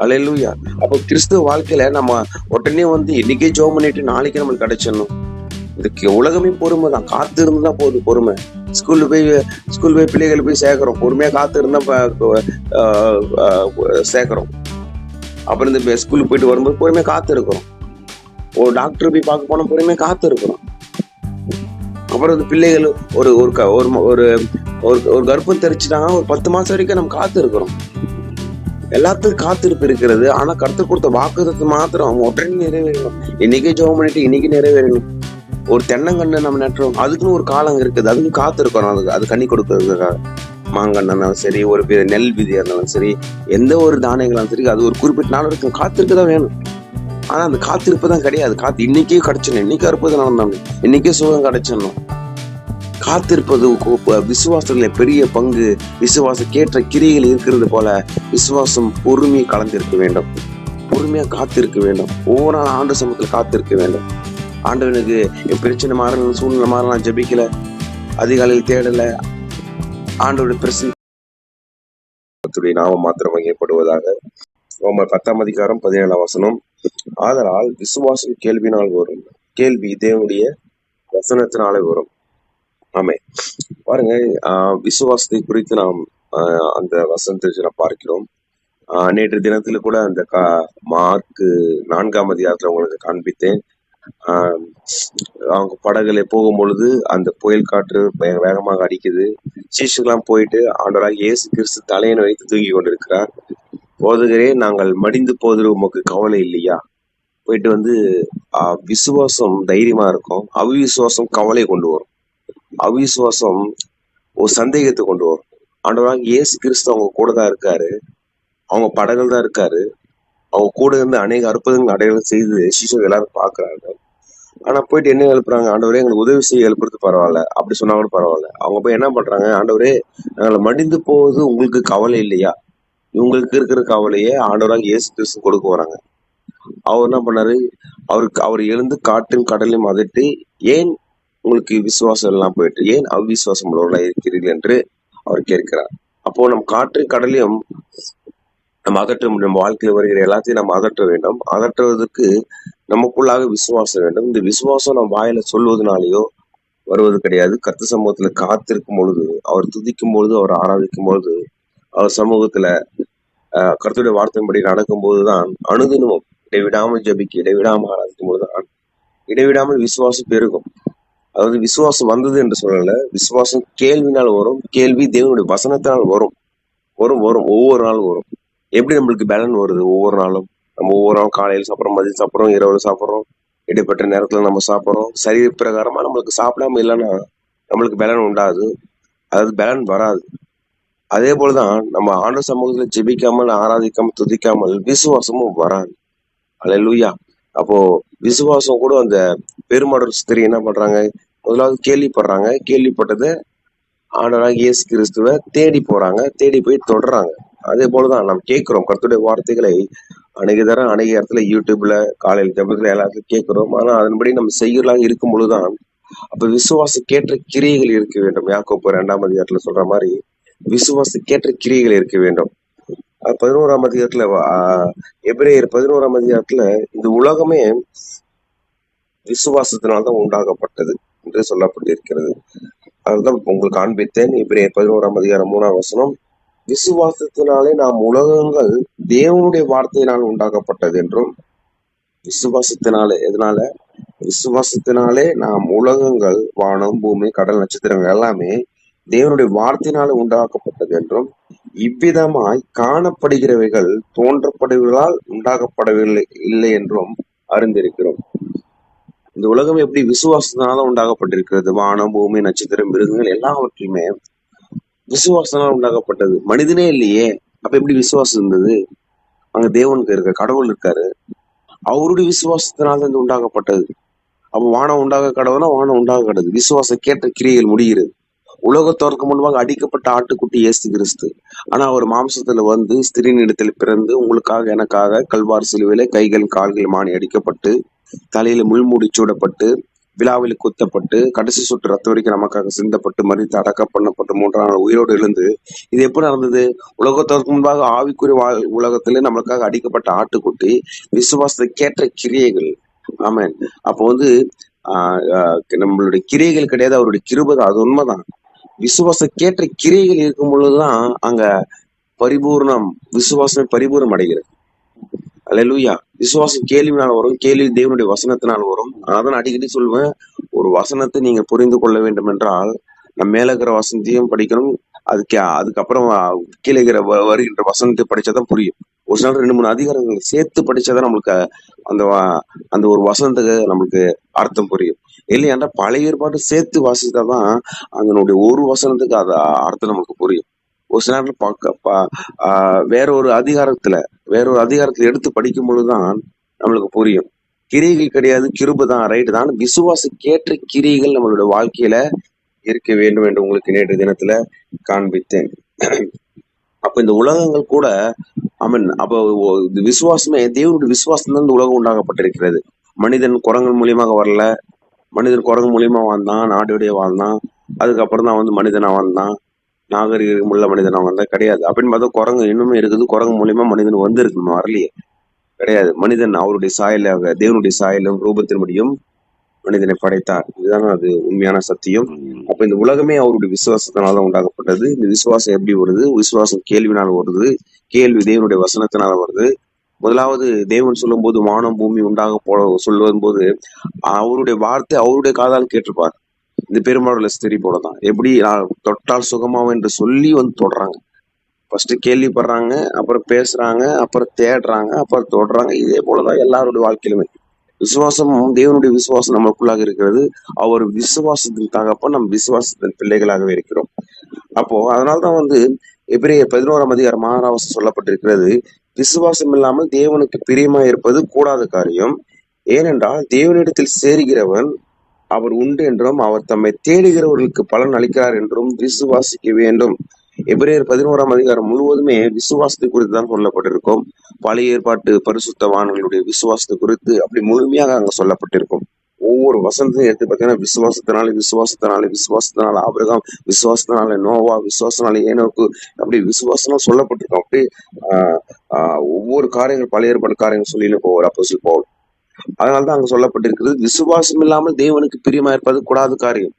அலையலூயா அப்போ கிறிஸ்துவ வாழ்க்கையில நம்ம உடனே வந்து இன்னைக்கே ஜோம் பண்ணிட்டு நாளைக்கு நம்மளுக்கு கிடைச்சிடணும். இதுக்கு உலகமே பொறுமை தான். காத்து இருந்தா போதும் பொறுமை. ஸ்கூல்ல போய் ஸ்கூல் போய் பிள்ளைகள் போய் சேர்க்கிறோம். பொறுமையா காத்து இருந்தா ப- ஆஹ் சேர்க்கிறோம். அப்புறம் இந்த ஸ்கூலுக்கு போயிட்டு வரும்போது பொறுமையா காத்து இருக்கிறோம். ஒரு டாக்டர் போய் பார்க்க போனா பொறுமையா காத்து இருக்கிறோம். அப்புறம் இந்த பிள்ளைகள் ஒரு ஒரு க- ஒரு ஒரு ஒரு ஒரு கர்ப்பம் தெரிச்சுட்டாங்கன்னா ஒரு பத்து மாசம் வரைக்கும் நம்ம காத்து இருக்கிறோம். எல்லாத்துக்கும் காத்திருப்பு இருக்கிறது. ஆனா கருத்து கொடுத்த வாக்குறுத்து மாத்திரம் அவங்க உடனே நிறைவேறணும். இன்னைக்கே ஜோம் பண்ணிட்டு இன்னைக்கு நிறைவேறணும். ஒரு தென்னங்கண்ணை நம்ம நட்டுறோம். அதுக்குன்னு ஒரு காலம் இருக்குது. அதுக்கும் காத்திருக்கணும். அதுக்கு அது கண்ணி கொடுக்கறதுக்காக. மாங்கன்னாலும் சரி ஒரு நெல் விதியா இருந்தாலும் சரி எந்த ஒரு தானியங்களாலும் சரி அது ஒரு குறிப்பிட்ட நாள் வரைக்கும் காத்திருக்க தான் வேணும். ஆனா அந்த காத்திருப்பு தான் கிடையாது. காத்து இன்னைக்கே கிடைச்சிடணும். இன்னைக்கு அற்புதம் நடந்தாங்க இன்னைக்கே சுகம் கிடைச்சிடணும். காத்திருப்பது விசுவாசத்துல பெரிய பங்கு விசுவாச கேட்ட கிரியில் இருக்கிறது போல விசுவாசம் பொறுமையை கலந்திருக்க வேண்டும். பொறுமையா காத்திருக்க வேண்டும். ஒவ்வொரு நாள் ஆண்டு சமூகத்தில் காத்திருக்க வேண்டும். ஆண்டவனுக்கு என் பிரச்சனை மாற சூழ்நிலை மாற நான் ஜபிக்கல அதிகாலையில் தேடல. ஆண்டவருடைய பிரசன் நாமம் மாத்திரம் வகைப்படுவதாக ரோமர் பத்தாம் அதிகாரம் பதினேழாம் வசனம். ஆதலால் விசுவாசம் கேள்வினால் வரும். கேள்வி தேவனுடைய வசனத்தினாலே வரும். ஆமே. பாருங்க ஆஹ் விசுவாசத்தை குறித்து நாம் ஆஹ் அந்த வசனத்தை பார்க்கிறோம். ஆஹ் நேற்று தினத்துல கூட அந்த கா மார்க்கு நான்காம் அதிகாரத்துல உங்களுக்கு காண்பித்தேன். ஆஹ் அவங்க படகுல போகும் பொழுது அந்த புயல் காற்று வே- வேகமாக அடிக்குது. சீஷர்களாம் போயிட்டு ஆண்டவராக இயேசு கிறிஸ்து தலையணை வைத்து தூங்கி கொண்டிருக்கிறார். போதுகிறே நாங்கள் மடிந்து போதிரு உமக்கு கவலை இல்லையா? போயிட்டு வந்து ஆஹ் விசுவாசம் தைரியமா இருக்கும். அவிசுவாசம் கவலை கொண்டு வரும். அவிசுவாசம் ஒரு சந்தேகத்தை கொண்டு வரும். ஆண்டவராக இயேசு கிறிஸ்து அவங்க கூட தான் இருக்காரு. அவங்க படகுல தான் இருக்காரு. அவங்க கூட இருந்து அநேக அற்புதங்கள் அடையாளம் செய்து சிசுகள் எல்லாரும் பாக்குறாங்க ஆனா போயிட்டு என்ன எழுப்புறாங்க? ஆண்டவரே எங்களுக்கு உதவி செய்ய எழுப்புறது பரவாயில்ல. அப்படி சொன்னா கூட பரவாயில்ல. அவங்க போய் என்ன பண்றாங்க? ஆண்டவரே நாங்களை மடிந்து போவது உங்களுக்கு கவலை இல்லையா? இவங்களுக்கு இருக்கிற கவலையே ஆண்டவராக இயேசு கிறிஸ்து கொடுக்க வராங்க அவர் என்ன பண்ணாரு? அவருக்கு அவர் எழுந்து காட்டும் கடலையும் அதட்டி ஏன் உங்களுக்கு விசுவாசம் எல்லாம் போயிட்டு ஏன் அவ்விசுவாசம் உள்ளவர்களாக இருக்கிறீர்கள் என்று அவர் கேட்கிறார். அப்போ நம் காற்று கடலையும் நம்ம அகற்ற முடியும் நம்ம வாழ்க்கையில் வருகிற எல்லாத்தையும் நம்ம அகற்ற வேண்டும். அகற்றுவதற்கு நமக்குள்ளாக விசுவாசம் வேண்டும். இந்த விசுவாசம் நம்ம வாயில சொல்வதனாலேயோ வருவது கிடையாது. கர்த்த சமூகத்துல காத்திருக்கும் பொழுது அவர் துதிக்கும் பொழுது அவர் ஆராதிக்கும் பொழுது அவர் சமூகத்துல ஆஹ், கருத்துடைய வார்த்தையின்படி நடக்கும் போதுதான் அனுதினமும் இடைவிடாமல் ஜெபிக்க இடைவிடாமல் ஆராதிக்கும் பொழுதுதான் இடைவிடாமல் விசுவாசம் பெருகும். அதாவது விசுவாசம் வந்தது என்று சொல்லல. விசுவாசம் கேள்வினால் வரும் கேள்வி தேவனுடைய வசனத்தினால் வரும். வரும் வரும். ஒவ்வொரு நாளும் வரும். எப்படி நம்மளுக்கு பலன் வருது? ஒவ்வொரு நாளும். நம்ம ஒவ்வொரு நாளும் காலையில் சாப்பிட்றோம் மதியம் சாப்பிட்றோம் இரவு சாப்பிட்றோம் இடைப்பட்ட நேரத்தில் நம்ம சாப்பிட்றோம். சரீர பிரகாரமாக நம்மளுக்கு சாப்பிடாம இல்லைன்னா நம்மளுக்கு பலன் உண்டாது. அதாவது பலன் வராது. அதே போலதான் நம்ம ஆண்டு சமூகத்தில் ஜெபிக்காமல் ஆராதிக்காமல் துதிக்காமல் விசுவாசமும் வராது. அல்லேலூயா அப்போ விசுவாசம் கூட அந்த பெருமாடர் ஸ்திரீ என்ன பண்றாங்க? முதலாவது கேள்விப்படுறாங்க. கேள்விப்பட்டதை ஆண்டவராக இயேசு கிறிஸ்துவ தேடி போறாங்க. தேடி போய் தொடர்றாங்க. அதே போலதான் நாம் கேட்கிறோம். கருத்துடைய வார்த்தைகளை அநேக தரம் அநேக இடத்துல யூடியூப்ல காலையில் ஜபத்துல எல்லாத்தையும் கேட்கிறோம். ஆனா அதன்படி நம்ம செய்யலாம் இருக்கும் பொழுதுதான் அப்ப விசுவாசக்கேற்ற கிரியைகள் இருக்க வேண்டும். யாக்கோப்பு இரண்டாம் அதிகாரத்துல சொல்ற மாதிரி விசுவாசக்கேற்ற கிரியைகள் இருக்க வேண்டும். பதினோராம் அதிகாரத்துல எபிரேயர் பதினோராம் அதிகாரத்துல இந்த உலகமே விசுவாசத்தினால்தான் உண்டாக்கப்பட்டது என்று சொல்லப்பட்டிருக்கிறது. அதுதான் உங்களுக்கு காண்பித்தேன். இப்படி பதினோராம் அதிகாரம் மூணாம் வசனம். விசுவாசத்தினாலே நாம் உலகங்கள் தேவனுடைய வார்த்தையினால் உண்டாக்கப்பட்டது என்றும் விசுவாசத்தினாலே எதனால? விசுவாசத்தினாலே நாம் உலகங்கள் வானம் பூமி கடல் நட்சத்திரங்கள் எல்லாமே தேவனுடைய வார்த்தையினால உண்டாக்கப்பட்டது என்றும் இவ்விதமாய் காணப்படுகிறவைகள் தோன்றப்படுவதால் உண்டாக்கப்படவில்லை இல்லை என்றும் அறிந்திருக்கிறோம். இந்த உலகம் எப்படி விசுவாசத்தினால உண்டாக்கப்பட்டிருக்கிறது? வானம் பூமி நட்சத்திரம் மிருகங்கள் எல்லாவற்றையுமே விசுவாசத்தினால் உண்டாக்கப்பட்டது. மனிதனே இல்லையே. அப்ப எப்படி விசுவாசம் இருந்தது? அங்க தேவனுக்கு இருக்க கடவுள் இருக்காரு. அவருடைய விசுவாசத்தினால இது உண்டாக்கப்பட்டது. அப்ப வானம் உண்டாக கடவுள்னா வானம் உண்டாக கடவுள். விசுவாச கேட்ட கிரியைகள் முடிகிறது. உலகத்தோருக்கு முன்பாக அடிக்கப்பட்ட ஆட்டுக்குட்டி இயேசு கிறிஸ்து. ஆனா அவர் மாம்சத்துல வந்து ஸ்திரீனிடத்தில் பிறந்து உங்களுக்காக எனக்காக கல்வார் சிலுவையில கைகள் கால்கள் மாணி அடிக்கப்பட்டு தலையில முள்மூடி சூடப்பட்டு விழாவில் குத்தப்பட்டு கடைசி சொட்டு ரத்த வரைக்கும் நமக்காக சிந்தப்பட்டு மறித்து அடக்கம் பண்ணப்பட்டு மூன்றாம் நாள் உயிரோடு எழுந்து இது எப்படி நடந்தது? உலகத்திற்கு முன்பாக ஆவிக்குரிய வாழ் உலகத்துல நம்மளுக்காக அடிக்கப்பட்ட ஆட்டுக்குட்டி விசுவாசத்துக்கேற்ற கிரியைகள். ஆமென். அப்போ வந்து ஆஹ் நம்மளுடைய கிரியைகள் கிடையாது அவருடைய கிருபை அது உண்மைதான். விசுவாசக்கேற்ற கிரியைகள் இருக்கும் பொழுதுதான் அங்க பரிபூர்ணம் விசுவாசமே பரிபூர்ணம் அடைகிறது. அல்லேலூயா. விசுவாசம் கேள்வினால வரும் கேள்வி தேவனுடைய வசனத்தினால் வரும். அதான் அடிக்கடி சொல்லுவேன் ஒரு வசனத்தை நீங்க புரிந்து கொள்ள வேண்டும் என்றால் நம்ம மேல இருக்கிற வசனத்தையும் படிக்கணும் அதுக்கு அதுக்கப்புறம் கீழே இருக்கிற வ- வருகின்ற வசனத்தை படிச்சாதான் புரியும். ஒரு சில ரெண்டு மூணு அதிகாரங்கள் சேர்த்து படிச்சாதான் நம்மளுக்கு அந்த அந்த ஒரு வசனத்துக்கு நம்மளுக்கு அர்த்தம் புரியும். இல்லையாண்டா பழைய ஏற்பாடு சேர்த்து வாசித்தாதான் அதனுடைய ஒரு வசனத்துக்கு அது அர்த்தம் நமக்கு புரியும். ஒரு சில நேரத்தில் பார்க்க வேற ஒரு அதிகாரத்துல வேற ஒரு அதிகாரத்துல எடுத்து படிக்கும் பொழுதுதான் நம்மளுக்கு புரியும். கிரிகள் கிடையாது கிருபு தான் ரைட்டு தான். விசுவாசக்கேற்ற கிரியைகள் நம்மளுடைய வாழ்க்கையில இருக்க வேண்டும் என்று உங்களுக்கு நேற்று தினத்துல காண்பித்தேன். அப்ப இந்த உலகங்கள் கூட ஐ மீன் அப்போ விசுவாசமே தேவனுடைய விசுவாசம் தான் இந்த உலகம் உண்டாகப்பட்டிருக்கிறது மனிதன் குரங்கள் மூலியமாக வரல. மனிதன் குரங்கு மூலியமா வாழ்ந்தான் நாடோடைய வாழ்ந்தான். அதுக்கப்புறம் தான் வந்து மனிதனா வாழ்ந்தான். நாகரிகம் உள்ள மனிதனா வந்தா கிடையாது. அப்படின்னு பார்த்தா குரங்கு இன்னுமே இருக்குது. குரங்கு மூலியமா மனிதன் வந்து இருக்கணும் வரலையே. கிடையாது. மனிதன் அவருடைய சாயல தேவனுடைய சாயலும் ரூபத்தின்படியும் மனிதனை படைத்தார். இதுதான் அது உண்மையான சத்தியம். அப்ப இந்த உலகமே அவருடைய விசுவாசத்தினால தான் உண்டாக்கப்பட்டது. இந்த விசுவாசம் எப்படி வருது? விசுவாசம் கேள்வினால் வருது. கேள்வி தேவனுடைய வசனத்தினால வருது. முதலாவது தேவன் சொல்லும்போது வானம் பூமி உண்டாக போ சொல்லும் போது அவருடைய வார்த்தை அவருடைய காதால் கேட்டிருப்பார். இந்த பெருமாளுடைய ஸ்திரி போலதான். எப்படி நான் தொட்டால் சுகமாவும் என்று சொல்லி வந்து தொடுறாங்க. ஃபர்ஸ்ட் கேள்விப்படுறாங்க அப்புறம் பேசுறாங்க அப்புறம் தேடுறாங்க அப்புறம் தொடுறாங்க. இதே போலதான் எல்லாருடைய வாழ்க்கையிலுமே. விசுவாசமும் தேவனுடைய விசுவாசம் நமக்குள்ளாக இருக்கிறது. அவர் விசுவாசத்தின் தகப்ப நம் விசுவாசத்தின் பிள்ளைகளாகவே இருக்கிறோம். அப்போ அதனால்தான் வந்து எபிரேயர் பதினோராம் அதிகாரம் ஆறாவது சொல்லப்பட்டிருக்கிறது விசுவாசம் இல்லாமல் தேவனுக்கு பிரியமா இருப்பது கூடாத காரியம். ஏனென்றால் தேவனிடத்தில் சேருகிறவன் அவர் உண்டு என்றும் அவர் தம்மை தேடுகிறவர்களுக்கு பலன் அளிக்கிறார் என்றும் விசுவாசிக்க வேண்டும். எபிரேயர் பதினோராம் அதிகாரம் முழுவதுமே விசுவாசத்தை குறித்து தான் சொல்லப்பட்டிருக்கும். பழைய ஏற்பாட்டு பரிசுத்தவான்களுடைய விசுவாசத்தை குறித்து அப்படி முழுமையாக அங்க சொல்லப்பட்டிருக்கும். ஒவ்வொரு வசனத்தையும் எடுத்து பார்த்தீங்கன்னா விசுவாசத்தினால விசுவாசத்தினால விசுவாசத்தினால ஆபிரகாம் விசுவாசத்தினால நோவா விசுவாசத்தினால ஏனோக்கு அப்படி விசுவாசம் சொல்லப்பட்டிருக்கும். அப்படி ஆஹ் ஆஹ் ஒவ்வொரு காரியங்கள் பழைய ஏற்பாடு காரியங்கள் சொல்லின்னு போவார் அப்போ போல் அதனாலதான் அங்க சொல்லப்பட்டிருக்கிறது விசுவாசம் இல்லாமல் தேவனுக்கு பிரியமா இருப்பது கூடாத காரியம்.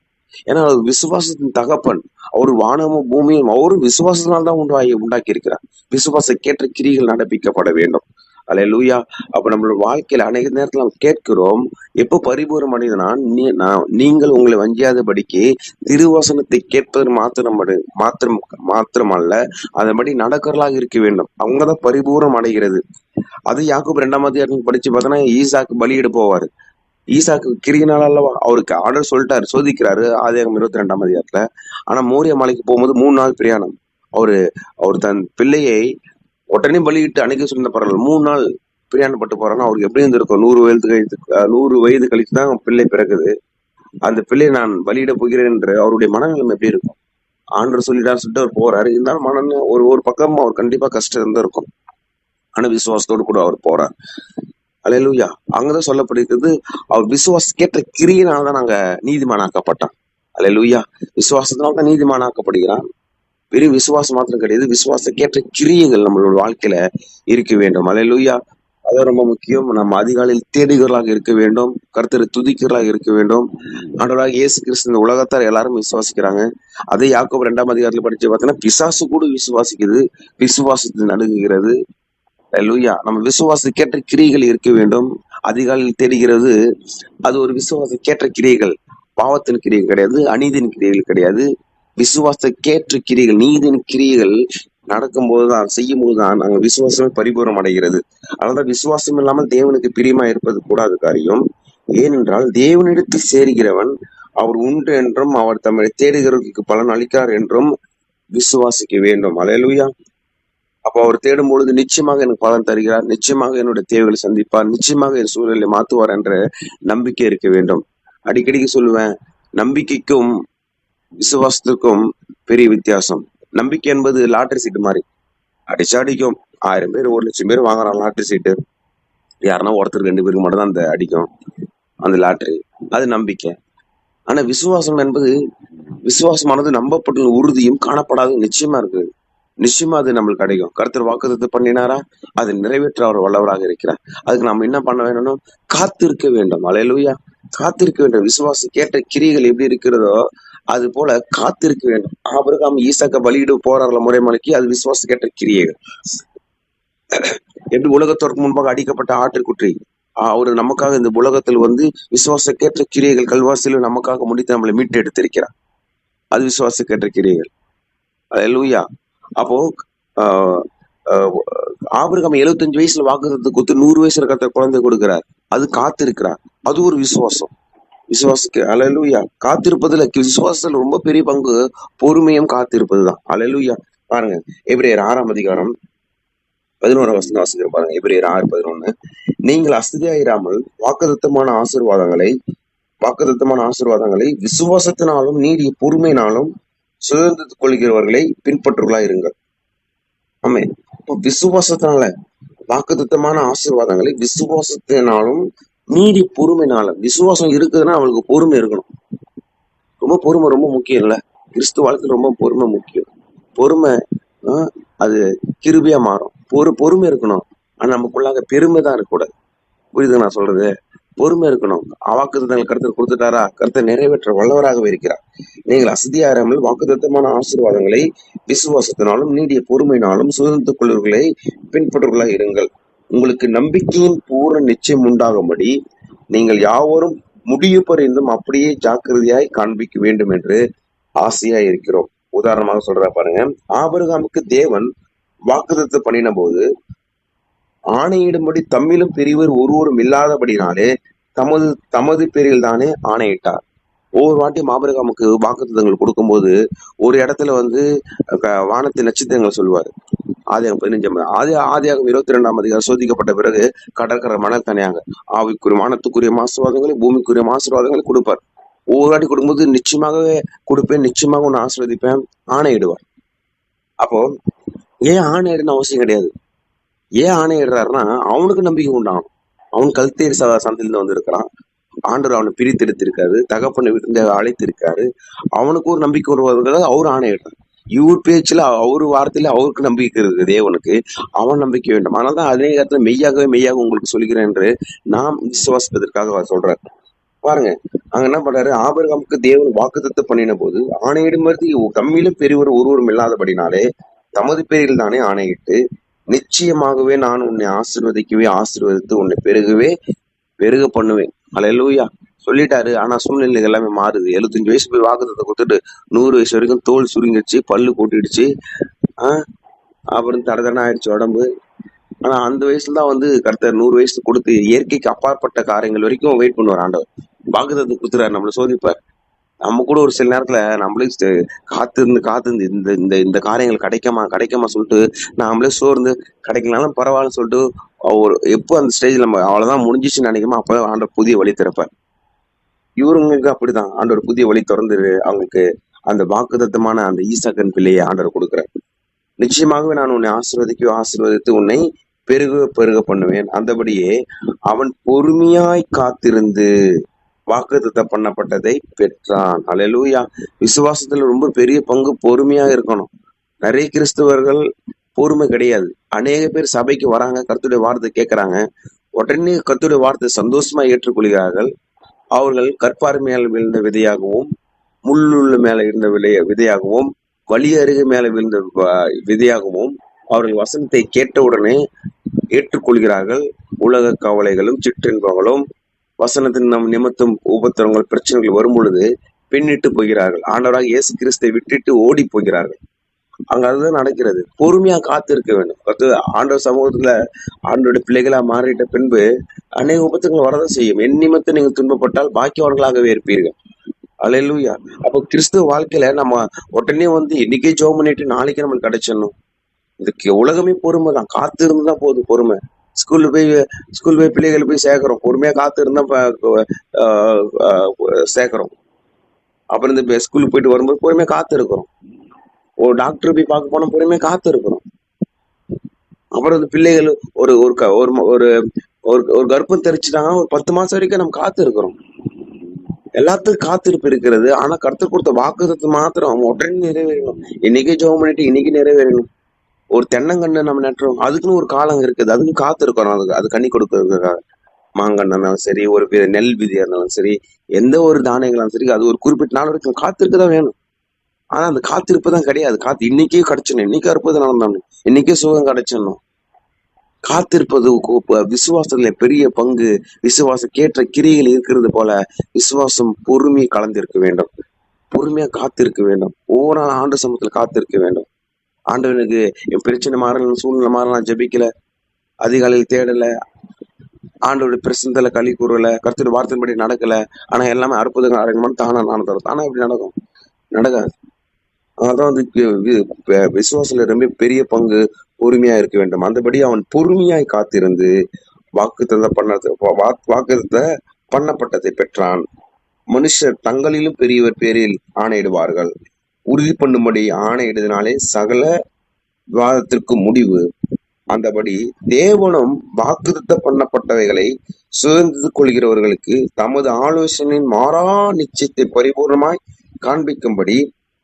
ஏன்னா அவர் விசுவாசத்தின் தகப்பன். அவர் வானமும் பூமியும் அவரும் விசுவாசத்தினால் தான் உண்டாகி உண்டாக்கி இருக்கிறார் விசுவாசக்கேற்ற கிரிகள் நடப்பிக்கப்பட வேண்டும். அல்ல லூயா அப்ப நம்மளோட வாழ்க்கையில அநேக நேரத்துல நம்ம கேட்கிறோம் எப்போ பரிபூரம் அடைந்தனா நீ நான் நீங்கள் உங்களை வஞ்சியாதபடிக்கு திருவசனத்தை கேட்பது மாத்திரம் மாத்திரம் மாத்திரம் மாத்திரமல்ல அதன்படி நடக்கிறலாக இருக்க வேண்டும். அவங்கதான் பரிபூரம் அடைகிறது. அது யாக்கு ரெண்டாம் அதிகாரம் படிச்சு பார்த்தோன்னா ஈசாக்கு பலியிட போவாரு. ஈசாக்கு கிரியினால அல்லவா? அவருக்கு ஆர்டர் சொல்லிட்டாரு சோதிக்கிறாரு ஆதியாகம் இருபத்தி ரெண்டாம் அதிகாரத்துல. ஆனா மோரிய மலைக்கு போகும்போது மூணு நாள் பிரயாணம். அவரு அவர் தன் பிள்ளையை உடனே பலியிட்டு அணைக்க சொன்ன பரவாயில்ல மூணு நாள் பிரயாணப்பட்டு போறான்னா அவருக்கு எப்படி இருந்திருக்கும்? நூறு வயது கழித்து நூறு வயது கழித்து தான் பிள்ளை பிறகுது அந்த பிள்ளையை நான் பலியிட போகிறேன் என்று அவருடைய மனநிலம் எப்படி இருக்கும்? ஆண்டர் சொல்லிட்டார் சொல்லிட்டு அவர் போறாரு. இருந்தாலும் மன ஒரு ஒரு பக்கம் அவர் கண்டிப்பா கஷ்டம் இருந்திருக்கும். ஆனா விசுவாசத்தோடு கூட அவர் போறார். அலையலூயா அங்கதான் சொல்லப்படுகிறது அவர் விசுவாசக்கேற்ற கிரியினால தான் நாங்க நீதிமானாக்கப்பட்டான் அலையலூயா விசுவாசத்தினால தான் நீதிமானாக்கப்படுகிறான். வெறும் விசுவாசம் மாத்திரம் கிடையாது விசுவாச கேட்ட கிரியைகள் நம்மளோட வாழ்க்கையில இருக்க வேண்டும். அலையலூயா அது ரொம்ப முக்கியம். நம்ம அதிகாலையில் தேடுகிறவர்களாக இருக்க வேண்டும். கருத்தரை துதிக்கிறவர்களாக இருக்க வேண்டும். ஆண்டவராக இயேசு கிறிஸ்து இந்த உலகத்தார் எல்லாரும் விசுவாசிக்கிறாங்க. அதே யாக்கோ ரெண்டாம் அதிகாரத்தில் படிச்சு பார்த்தீங்கன்னா பிசாசு கூட விசுவாசிக்குது. விசுவாசத்தை நடுங்குகிறது. லூயா நம்ம விசுவாசிக்கேற்ற கிரிகள் இருக்க வேண்டும். அதிகாலையில் தேடுகிறது. அது ஒரு விசுவாசிக்கேற்ற கிரியைகள். பாவத்தின் கிரியை கிடையாது அநீதியின் கிரியைகள் கிடையாது. விசுவாசக்கேற்ற கிரிகள் நீதியின் கிரியைகள் நடக்கும்போதுதான் செய்யும் போதுதான் அங்க விசுவாசமே பரிபூரம் அடைகிறது. அதனால விசுவாசம் இல்லாமல் தேவனுக்கு பிரியமா இருப்பது கூடாது காரியம். ஏனென்றால் தேவனிடத்தில் சேருகிறவன் அவர் உண்டு என்றும் அவர் தம்மை தேடுகிறவர்களுக்கு பலன் அளிக்கார் என்றும் விசுவாசிக்க வேண்டும். அலையலுயா அப்ப அவர் தேடும் பொழுது நிச்சயமாக எனக்கு பலன் தருகிறார். நிச்சயமாக என்னுடைய தேவைகளை சந்திப்பார். நிச்சயமாக என் சூழலை மாத்துவார் என்ற நம்பிக்கை இருக்க வேண்டும். அடிக்கடிக்கு சொல்லுவேன் நம்பிக்கைக்கும் விசுவாசத்துக்கும் பெரிய வித்தியாசம். நம்பிக்கை என்பது லாட்டரி சீட்டு மாதிரி. அடிச்சு அடிக்கும். ஆயிரம் பேர் ஒரு லட்சம் பேர் வாங்குறான் லாட்டரி சீட்டு. யாருன்னா ஒருத்தர் ரெண்டு பேருக்கு மட்டும் தான் அந்த அடிக்கும். அந்த லாட்டரி. அது நம்பிக்கை. ஆனா விசுவாசம் என்பது விசுவாசமானது நம்பப்பட்ட உறுதியும் காணப்படாத நிச்சயமா இருக்கு நிச்சயமா அது நம்மளுக்கு கிடைக்கும் கருத்தர் வாக்குத்தத்தை பண்ணினாரா? அது நிறைவேற்ற அவர் வல்லவராக இருக்கிறார். அதுக்கு நம்ம என்ன பண்ண வேணும் காத்திருக்க வேண்டும். அலையலூயா காத்திருக்க வேண்டும். விசுவாசம் கேட்ட கிரிகள் எப்படி இருக்கிறதோ அது போல காத்திருக்க வேண்டும். ஆபிரகாம் ஈசாக்க பலியிட போறார்ல முறைமலைக்கு அது விசுவாசம் கேட்ட கிரியைகள். எப்படி உலகத்திற்கு முன்பாக அடிக்கப்பட்ட ஆட்டுக்குற்றி அவர் நமக்காக இந்த உலகத்தில் வந்து விசுவாசக்கேற்ற கிரியைகள் கல்வாசியில் நமக்காக முடித்து நம்மளை மீட்டு எடுத்திருக்கிறார் அது விசுவாசக்கேற்ற கிரியைகள். லூயா அப்போ ஆஹ் ஆஹ் ஆபிரகாம் 75 வயசுல வாக்குறது கொடுத்து நூறு வயசுல கத்த குழந்தை கொடுக்கிறார். அது காத்திருக்கிறார். அது ஒரு விசுவாசம். விசுவாசிக்க அலலுயா காத்திருப்பதுல விசுவாசத்துல ரொம்ப பெரிய பங்கு பொறுமையும் காத்திருப்பதுதான் அலலுயா பாருங்க எபிரேயர் ஆறாம் அதிகாரம் பதினோரு வசனம் வாசிக்கிற பாருங்க. எபிரேயர் ஆறு பதினொன்னு. நீங்கள் அஸ்தியாயிராமல் வாக்குதத்தமான ஆசீர்வாதங்களை வாக்குதத்தமான ஆசீர்வாதங்களை விசுவாசத்தினாலும் நீடிய பொறுமையினாலும் சுதந்திரத்துக் கொள்கிறவர்களை பின்பற்றுகளா இருங்கள். ஆமே இப்போ விசுவாசத்தினால வாக்குத்தத்தமான ஆசீர்வாதங்களை விசுவாசத்தினாலும் நீதி பொறுமைனால விசுவாசம் இருக்குதுன்னா அவளுக்கு பொறுமை இருக்கணும். ரொம்ப பொறுமை ரொம்ப முக்கியம் இல்ல. கிறிஸ்து வாழ்க்கை ரொம்ப பொறுமை முக்கியம். பொறுமை அது கிருபியா மாறும். பொறு பொறுமை இருக்கணும். ஆனா நமக்குள்ளாக பெருமை தான் இருக்கக்கூடாது. புரியுது நான் சொல்றது? பொறுமை இருக்கணும். வாக்குத்தங்கள் கருத்தை கொடுத்துட்டாரா? கருத்தை நிறைவேற்ற வல்லவராகவே இருக்கிறார். நீங்கள் அசதியாராமல் வாக்குத்தத்தமான ஆசீர்வாதங்களை விசுவாசத்தினாலும் நீடிய பொறுமையினாலும் சுதந்திரத்துக் கொள்வர்களை பின்பற்றுகளாக இருங்கள். உங்களுக்கு நம்பிக்கையின் பூர்ண நிச்சயம் உண்டாகும்படி நீங்கள் யாவரும் முடிவு அப்படியே ஜாக்கிரதையாய் காண்பிக்க வேண்டும் என்று ஆசையா இருக்கிறோம். உதாரணமாக சொல்றா பாருங்க. ஆபருகாமுக்கு தேவன் வாக்குத்தத்தை பண்ணின போது ஆணையிடும்படி தம்மிலும் பெரியவர் ஒருவரும் இல்லாதபடினாலே தமது தமது பேரில் தானே ஆணையிட்டார். ஒவ்வொரு வாட்டியும் மாபரகாமுக்கு வாக்குத்தங்கள் கொடுக்கும்போது ஒரு இடத்துல வந்து க- வானத்தின் நட்சத்திரங்கள் சொல்லுவாரு. ஆதியாகம் பதினஞ்சாம் ஆதி ஆதியாகம் இருபத்தி ரெண்டாம் அதிகாரம் சோதிக்கப்பட்ட பிறகு கடற்கரை மணல் தனியாக ஆவிக்குரிய வானத்துக்குரிய ஆசீர்வாதங்களை பூமிக்குரிய ஆசீர்வாதங்களை கொடுப்பார். ஒவ்வொரு வாட்டி கொடுக்கும்போது நிச்சயமாகவே கொடுப்பேன் நிச்சயமாக ஒன்று ஆசீர்வதிப்பேன் ஆணையிடுவார். அப்போ ஏன் ஆணையிடணும் அவசியம் கிடையாது? ஏன் ஆணையிடுறாருன்னா அவனுக்கு நம்பிக்கை உண்டாகும் அவன் கல்தேர் ச- சந்ததியிலிருந்து வந்திருக்கிறான். ஆண்டவர் அவனை பிரித்தெடுத்திருக்காரு தகப்பனை விட்டு அழைத்திருக்காரு. அவனுக்கு ஒரு நம்பிக்கை வருவதற்காக அவர் ஆணையிடுறார் இவர் பேச்சுல அவர் வார்த்தையில அவருக்கு நம்பிக்கை இருக்கு தேவனுக்கு. அவன் நம்பிக்கை வேண்டும். அதனால தான் அதே நேரத்துல மெய்யாகவே மெய்யாக உங்களுக்கு சொல்கிறேன் என்று நாம் விசுவாசிப்பதற்காக சொல்றாரு. பாருங்க அங்க என்ன பண்றாரு? ஆபரகாமுக்கு தேவன் வாக்குத்தத்தை பண்ணின போது ஆணையிடும் ஆணையிடும்படி தம்மிலும் பெரியவர் ஒருவரும் இல்லாதபடினாலே தமது பேரில் தானே ஆணையிட்டு நிச்சயமாகவே நான் உன்னை ஆசிர்வதிக்கவே ஆசீர்வதித்து உன்னை பெருகவே பெருக பண்ணுவேன். அலையலூயா சொல்லிட்டாரு. ஆனா சூழ்நிலை எல்லாமே மாறுது. எழுபத்தஞ்சு வயசு போய் வாக்குத்தத்தை கொடுத்துட்டு நூறு வயசு வரைக்கும் தோல் சுருங்கிடுச்சு பல்லு கூட்டிடுச்சு. ஆஹ் அப்புறம் தடதடன்னு ஆயிடுச்சு உடம்பு. ஆனா அந்த வயசுல தான் வந்து கர்த்தர் நூறு வயசு கொடுத்து இயற்கைக்கு அப்பாற்பட்ட காரியங்கள் வரைக்கும் வெயிட் பண்ணுவார் ஆண்டவர். வாக்குத்தத்தை கொடுத்துறாரு நம்மள சோதிப்பார். நம்ம கூட ஒரு சில நேரத்துல நம்மளே ஸ்ட- காத்திருந்து காத்திருந்து இந்த இந்த இந்த காரியங்கள் கிடைக்குமா கிடைக்குமா சொல்லிட்டு நாமளே சோர்ந்து கிடைக்கலனாலும் பரவாயில்லன்னு சொல்லிட்டு ஒரு எப்போ அந்த ஸ்டேஜ்ல நம்ம அவ்வளவுதான் முடிஞ்சிச்சுன்னு நினைக்குமோ அப்போ ஆண்டவர் புதிய வழி திறப்பார். இவருங்களுக்கு அப்படிதான். ஆண்டவர் புதிய வழி திறந்து அவங்களுக்கு அந்த வாக்குதத்தமான அந்த ஈசாக்கன் பிள்ளையை ஆண்டவர் கொடுக்குறார். நிச்சயமாகவே நான் உன்னை ஆசீர்வதிக்க ஆசீர்வதித்து உன்னை பெருக பெருக பண்ணுவேன். அந்தபடியே அவன் பொறுமையாய் காத்திருந்து வாக்குத்தத்தம் பண்ணப்பட்டதை பெற்றான். அலையலூயா விசுவாசத்துல ரொம்ப பெரிய பங்கு பொறுமையா இருக்கணும். நிறைய கிறிஸ்தவர்கள் பொறுமை கிடையாது. அநேக பேர் சபைக்கு வராங்க கருத்துடைய வார்த்தை கேட்குறாங்க உடனே கருத்துடைய வார்த்தை சந்தோஷமா ஏற்றுக்கொள்கிறார்கள். அவர்கள் கற்பார் மேல் விழுந்த விதையாகவும் முள்ளுள்ள மேல இருந்த விலைய விதையாகவும் வலி அருகே மேல விழுந்த வ- விதையாகவும் அவர்கள் வசனத்தை கேட்டவுடனே ஏற்றுக்கொள்கிறார்கள். உலக கவலைகளும் சிற்றின்பங்களும் வசனத்தின் நம் நிமித்தம் உபத்திரங்கள் பிரச்சனைகள் வரும் பொழுது பின்னிட்டு போகிறார்கள். ஆண்டவராக இயேசு கிறிஸ்தை விட்டுட்டு ஓடி போகிறார்கள். அங்க அதுதான் நடக்கிறது. பொறுமையா காத்து இருக்க வேண்டும் ஆண்டவர் சமூகத்துல ஆண்டோட பிள்ளைகளா மாறிட்ட பின்பு அநேக உபத்திரங்கள் வரதான் செய்யும். என் நிமித்தம் நீங்கள் துன்பப்பட்டால் பாக்கியவான்களாகவே இருப்பீர்கள். அலையலூயா அப்போ கிறிஸ்துவ வாழ்க்கையில நம்ம உடனே வந்து இன்னைக்கே ஜோம் பண்ணிட்டு நாளைக்கு நம்மளுக்கு கிடைச்சிடணும். இதுக்கு உலகமே பொறுமை தான் காத்து இருந்தா போதும் பொறுமை. ஸ்கூலில் போய் ஸ்கூல் போய் பிள்ளைகளை போய் சேர்க்குறோம். பொறுமையாக காத்து இருந்தால் சேர்க்குறோம். ஆஹ் அப்புறம் இந்த ஸ்கூலுக்கு போயிட்டு வரும்போது பொறுமையாக காத்து இருக்கிறோம் ஒரு டாக்டர் போய் பார்க்க போனா பொறுமையாக காத்து இருக்கிறோம் அப்புறம் இந்த பிள்ளைகள் ஒரு ஒரு க- ஒரு ஒரு ஒரு ஒரு கர்ப்பம் தெரிச்சுட்டாங்கன்னா ஒரு பத்து மாசம் வரைக்கும் நம்ம காத்து இருக்கிறோம் எல்லாத்துக்கும் காத்திருப்பு இருக்கிறது. ஆனா கருத்து கொடுத்த வாக்குறுத்து மாத்திரம் உடனே நிறைவேறணும். இன்னைக்கு ஜெபம் பண்ணிட்டு இன்னைக்கு நிறைவேறணும். ஒரு தென்னங்கன்று நம்ம நட்டுறோம். அதுக்குன்னு ஒரு காலம் இருக்குது. அதுக்கு காத்து இருக்கணும் அதுக்கு அது கண்ணி கொடுக்கறதுக்காக இருந்தாலும் சரி ஒரு நெல் விதியா இருந்தாலும் சரி எந்த ஒரு தானியங்களாலும் சரி அது ஒரு குறிப்பிட்ட நாள் வரைக்கும் காத்திருக்க தான் வேணும். ஆனா அந்த காத்திருப்பு தான் கிடையாது. காத்து இன்னைக்கே கிடைச்சணும் இன்னைக்கு அற்புதம் நடந்தாலும் இன்னைக்கே சுகம் கிடைச்சிடணும். காத்திருப்பது விசுவாசத்துல பெரிய பங்கு. விசுவாசம் கேட்ட கிரிகள் இருக்கிறது போல விசுவாசம் பொறுமையை கலந்திருக்க வேண்டும். பொறுமையா காத்திருக்க வேண்டும். ஒவ்வொரு ஆண்டு சமத்துல காத்திருக்க வேண்டும். ஆண்டவனுக்கு என் பிரச்சனை மாறல சூழ்நிலை மாறலாம் ஜெபிக்கல அதிகாலையில் தேடல ஆண்டோட பிரசந்தல களி கூறல கருத்துடைய வார்த்தைப்படி நடக்கல ஆனா எல்லாமே அற்புதங்கள் அரங்கமான தானா நான் தரும் தானா இப்படி நடக்கும். நடக்காது. அதான் வந்து வி- விசுவாசத்துல ரொம்ப பெரிய பங்கு பொறுமையா இருக்க வேண்டும். அந்தபடி அவன் பொறுமையாய் காத்திருந்து வாக்குத்தத்தம் பண்ணது வாக்குத்த பண்ணப்பட்டதை பெற்றான். மனுஷர் தங்களிலும் பெரியவர் பேரில் ஆணையிடுவார்கள். உறுதி பண்ணும்படி ஆணையிடுதினாலே சகல விவாதத்திற்கு முடிவு. அந்தபடி தேவனும் வாக்குத்த பண்ணப்பட்டவைகளை சுதந்திரத்துக் கொள்கிறவர்களுக்கு தமது ஆலோசனையின் மாறா நிச்சயத்தை பரிபூர்ணமாய் காண்பிக்கும்படி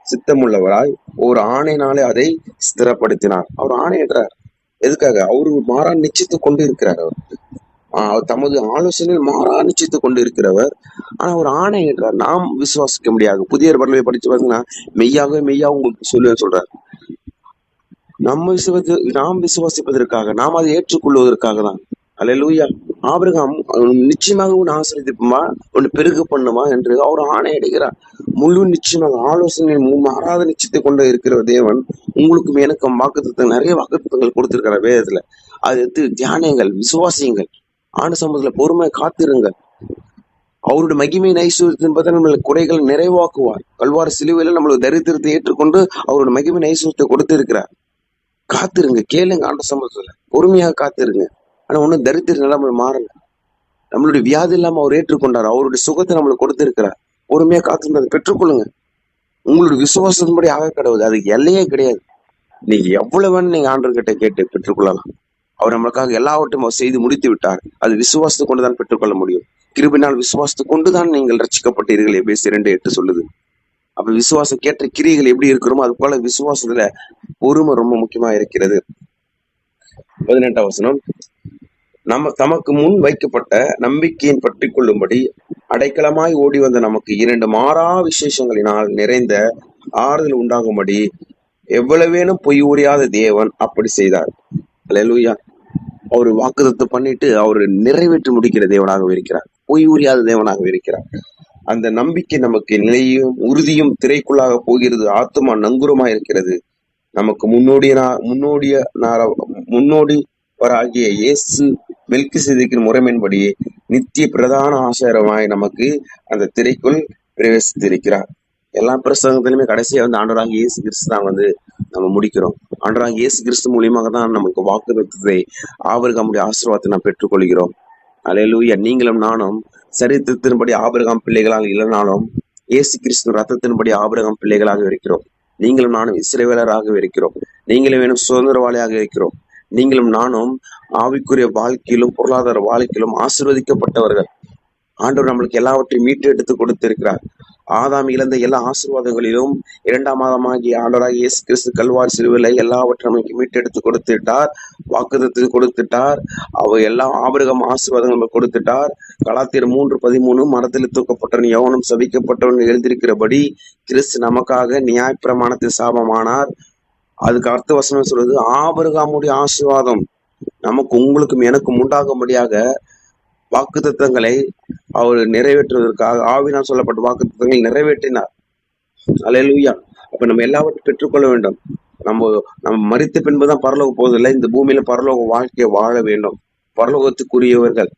சித்தமுள்ளவராய் ஒரு ஆணையினாலே அதை ஸ்திரப்படுத்தினார். அவர் ஆணையிடுறார். எதுக்காக? அவரு மாறா நிச்சயத்தை கொண்டு இருக்கிறார் அவர் தமது ஆலோசனையில் மாறா நிச்சயத்தை கொண்டு இருக்கிறவர் ஆனா ஒரு ஆணையிடுறார் நாம் விசுவாசிக்க முடியாது. புதிய ஏற்பாட்டிலே படிச்சு பாத்தீங்கன்னா மெய்யாகவே மெய்யா உங்களுக்கு சொல்லுவேன் சொல்றாரு. நம்ம விசுவாசி நாம் விசுவாசிப்பதற்காக நாம் அதை ஏற்றுக்கொள்வதற்காக தான். அல்லேலூயா. ஆபிரகாம் நிச்சயமாக உன்னை ஆசிரியப்பா உன்னை பெருகு பண்ணுமா என்று அவர் ஆணையிடுகிறார் முழு நிச்சயமாக ஆலோசனை மு- மாறாத நிச்சயத்தை கொண்டு இருக்கிற தேவன் உங்களுக்கும் எனக்கும் வாக்குத்தத்தம் நிறைய வாக்குத்தங்கள் கொடுத்திருக்கிறார் வேதத்துல. அது எடுத்து தியானியங்கள் விசுவாசியங்கள். ஆண்டு சமூகத்துல பொறுமை காத்திருங்கள் அவருடைய மகிமையின் ஐஸ்வர்யத்தின் பற்றி நம்மளை குறைகளை நிறைவாக்குவார். கல்வார சிலுவையில நம்மளுக்கு தரித்திரத்தை ஏற்றுக்கொண்டு அவருடைய மகிமையின் ஐஸ்வர்யத்தை கொடுத்திருக்கிறார். காத்திருங்க கேளுங்க ஆண்ட சமூகத்துல. பொறுமையாக காத்திருங்க. ஆனா ஒண்ணும் தரித்திர நிலைமை மாறல. நம்மளுடைய வியாதி இல்லாம அவர் ஏற்றுக்கொண்டார். அவருடைய சுகத்தை நம்மளுக்கு கொடுத்திருக்கிறார். பொறுமையா காத்திருந்து அதை பெற்றுக்கொள்ளுங்க. உங்களுடைய விசுவாசத்தின்படி ஆக கிடையாது அதுக்கு எல்லையே கிடையாது. நீங்க எவ்வளவு வேணும் நீங்க ஆண்டர்கிட்ட கேட்டு பெற்றுக்கொள்ளலாம். அவர் நம்மளுக்காக எல்லாவற்றையும் அவர் செய்து முடித்து விட்டார். அது விசுவாசத்தை கொண்டுதான் பெற்றுக்கொள்ள முடியும். கிருபினால் கொண்டு கொண்டுதான் நீங்கள் ரட்சிக்கப்பட்டீர்கள் எபேசி சிறண்டு எட்டு சொல்லுது. அப்ப விசுவாசம் கேட்ட கிரியைகள் எப்படி இருக்கிறோமோ அது போல விசுவாசத்துல பொறுமை ரொம்ப முக்கியமா இருக்கிறது. பதினெட்டாம் வசனம் நம்ம தமக்கு முன் வைக்கப்பட்ட நம்பிக்கையின் பற்றி கொள்ளும்படி அடைக்கலமாய் ஓடி வந்த நமக்கு இரண்டு மாறா விசேஷங்களினால் நிறைந்த ஆறுதல் உண்டாகும்படி எவ்வளவேனும் பொய் உரியாத தேவன் அப்படி செய்தார். அல்லேலூயா அவர் வாக்குதத்தை பண்ணிட்டு அவர் நிறைவேற்றி முடிக்கிற தேவனாக இருக்கிறார். பொய் உரியாத தேவனாக இருக்கிறார். அந்த நம்பிக்கை நமக்கு நிலையும் உறுதியும் திரைக்குள்ளாக போகிறது. ஆத்துமா நங்குரமா இருக்கிறது. நமக்கு முன்னோடிய முன்னோடிய வராகிய இயேசு மெல்கி சிதைக்கின் முறைமையின்படியே நித்திய பிரதான ஆசாரமாய் நமக்கு அந்த திரைக்குள் பிரவேசித்திருக்கிறார். எல்லா பிரசங்கத்திலுமே கடைசியா வந்து ஆண்டவராக இயேசு கிறிஸ்து தான் வந்து நம்ம முடிக்கிறோம். ஆண்டவராக இயேசு கிறிஸ்து மூலியமாக தான் நமக்கு வாக்குத்தத்தை ஆபிரகாமுடைய ஆசீர்வாதத்தை நாம் பெற்றுக்கொள்கிறோம். அலையலூயா நீங்களும் நானும் சரித்திரத்தின்படி ஆபிரகாம் பிள்ளைகளாக இல்லைனாலும் இயேசு கிறிஸ்து ரத்தத்தின்படி ஆபிரகாம் பிள்ளைகளாக இருக்கிறோம். நீங்களும் நானும் இஸ்ரேவேலராக இருக்கிறோம். நீங்களும் வேணும் சுதந்திரவாளியாக இருக்கிறோம். நீங்களும் நானும் ஆவிக்குரிய வாழ்க்கையிலும் பொருளாதார வாழ்க்கையிலும் ஆசிர்வதிக்கப்பட்டவர்கள். ஆண்டவர் நம்மளுக்கு எல்லாவற்றையும் மீட்டு எடுத்து கொடுத்திருக்கிறார். ஆதாம் இழந்த எல்லா ஆசீர்வாதங்களிலும் இரண்டாம் மாதமாகிய ஆண்டவராக இயேசு கிறிஸ்து கல்வார் சிறுவிலை எல்லாவற்றையும் மீட்டெடுத்து கொடுத்துட்டார் வாக்குத்தத்தை கொடுத்துட்டார் அவர் எல்லா ஆபிரகம் ஆசீர்வாதங்கள் கொடுத்துட்டார். கலாத்தியர் மூன்று பதிமூணு மரத்தில் தூக்கப்பட்டவன் யவனும் சபிக்கப்பட்டவன் எழுதியிருக்கிறபடி கிறிஸ்து நமக்காக நியாயப்பிரமாணத்தில் சாபமானார். அதுக்கு அர்த்த வசனம் சொல்றது ஆபிரகாமுடைய ஆசீர்வாதம் நமக்கு உங்களுக்கும் எனக்கும் உண்டாகும்படியாக வாக்குத்தத்தங்களை அவர் நிறைவேற்றுவதற்காக ஆவினால் சொல்லப்பட்ட வாக்குத்தத்தங்களை நிறைவேற்றினார். அலையலூயா அப்ப நம்ம எல்லாவற்றையும் பெற்றுக்கொள்ள வேண்டும். நம்ம நம்ம மறித்த பின்புதான் பரலோக போவதில்லை. இந்த பூமியில பரலோக வாழ்க்கையை வாழ வேண்டும். பரலோகத்துக்குரியவர்கள்.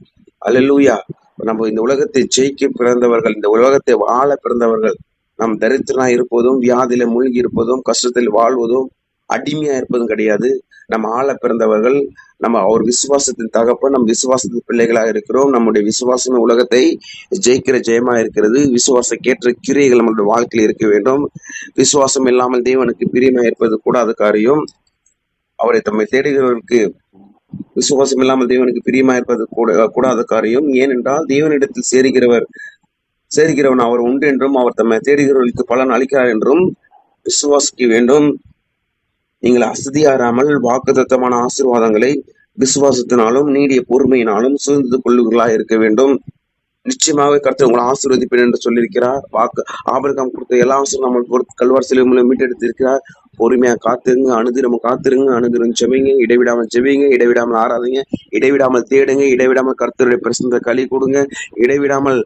அல்லேலூயா நம்ம இந்த உலகத்தை ஜெயிக்க பிறந்தவர்கள் இந்த உலகத்தை வாழ பிறந்தவர்கள் நாம் தரித்திரனா இருப்பதும் வியாதியில மூழ்கி இருப்பதும் கஷ்டத்தில் வாழ்வதும் அடிமையா இருப்பதும் கிடையாது. நம்ம ஆள பிறந்தவர்கள் நம்ம அவர் விசுவாசத்தின் தகப்பன் நம் விசுவாசத்தின் பிள்ளைகளாக இருக்கிறோம். நம்முடைய விசுவாசமே உலகத்தை ஜெயிக்கிற ஜெயமா இருக்கிறது. விசுவாச கேட்ட கிரியைகள் நம்மளுடைய வாழ்க்கையில் இருக்க வேண்டும். விசுவாசம் இல்லாமல் தேவனுக்கு பிரியமா இருப்பது கூடாத காரியம். அவரை தம்மை தேடுகிறவருக்கு விசுவாசம் இல்லாமல் தேவனுக்கு பிரியமா இருப்பது கூட கூடாத காரியம். ஏனென்றால் தேவனிடத்தில் சேருகிறவர் சேருகிறவன் அவர் உண்டு என்றும் அவர் தம்மை தேடுகிறவர்களுக்கு பலன் அளிக்கிறார் என்றும் விசுவாசிக்க வேண்டும். நீங்கள் அசதியாராமல் வாக்குத்தத்தமான ஆசீர்வாதங்களை விசுவாசத்தினாலும் நீடிய பொறுமையினாலும் சுதந்திர கொள்ளுகளாக இருக்க வேண்டும். நிச்சயமாக கருத்து உங்களை ஆசீர்வதிப்பேன் என்று சொல்லியிருக்கிறார். வாக்கு ஆபரகம் கொடுத்த எல்லா ஆசிரியர் நம்ம கல்வார் சிலுவை மீட்டெடுத்திருக்கிறார். பொறுமையாக பொறுமையா காத்துருங்க அனுதினம் காத்துருங்க அனுதினம் செவிங்க இடைவிடாமல் செவிங்க இடைவிடாமல் ஆறாதீங்க இடைவிடாமல் தேடுங்க இடைவிடாமல் கருத்தருடைய பிரசந்த களி கொடுங்க இடைவிடாமல்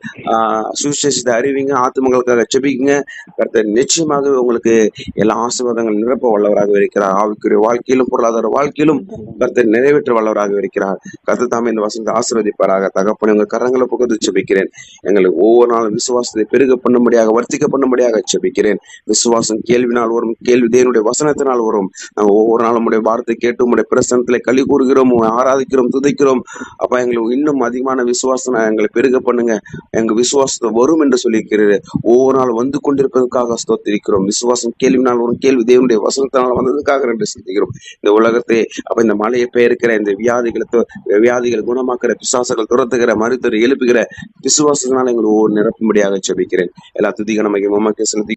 சுவிசேஷத்தை அறிவிங்க ஆத்துமங்களுக்காக செபிக்குங்க கருத்தர் நிச்சயமாகவே உங்களுக்கு எல்லா ஆசீர்வாதங்கள் நிரப்ப வல்லவராக இருக்கிறார். ஆவிக்குரிய வாழ்க்கையிலும் பொருளாதார வாழ்க்கையிலும் கருத்தர் நிறைவேற்ற வல்லவராக இருக்கிறார். கருத்து தாமே இந்த வசனத்தை ஆசீர்வதிப்பாராக. தகப்பனை உங்க கரங்களை புகழ்ந்து செபிக்கிறேன் எங்களுக்கு ஒவ்வொரு நாளும் விசுவாசத்தை பெருக பண்ணும்படியாக வர்த்திக்க பண்ணும்படியாக செபிக்கிறேன் விசுவாசம் கேள்வினால் வரும் கேள்வி தேவனுடைய வசனத்தினால் வரும். நாங்கள் ஒவ்வொரு நாளும் உடைய வார்த்தை கேட்டு உடைய பிரசனத்தில் களி கூறுகிறோம் ஆராதிக்கிறோம் துதிக்கிறோம். அப்ப எங்களுக்கு இன்னும் அதிகமான விசுவாசம் எங்களை பெருக பண்ணுங்க. எங்க விசுவாசத்தை வரும் என்று சொல்லியிருக்கிறது ஒவ்வொரு நாள் வந்து கொண்டிருப்பதற்காக ஸ்தோத்திரிக்கிறோம். விசுவாசம் கேள்வினால் வரும் கேள்வி தேவனுடைய வசனத்தினால் வந்ததுக்காக ரெண்டு சிந்திக்கிறோம் இந்த உலகத்தை அப்ப இந்த மலையை பெயர்க்கிற இந்த வியாதிகளை வியாதிகளை குணமாக்குற பிசாசுகள் துரத்துகிற மருத்துவரை எழுப்புகிற விசுவாசத்தினால் எங்களுக்கு ஒவ்வொரு நிரப்பும்படியாக ஜெபிக்கிறேன். எல்லா துதிக நமக்கு செலுத்தி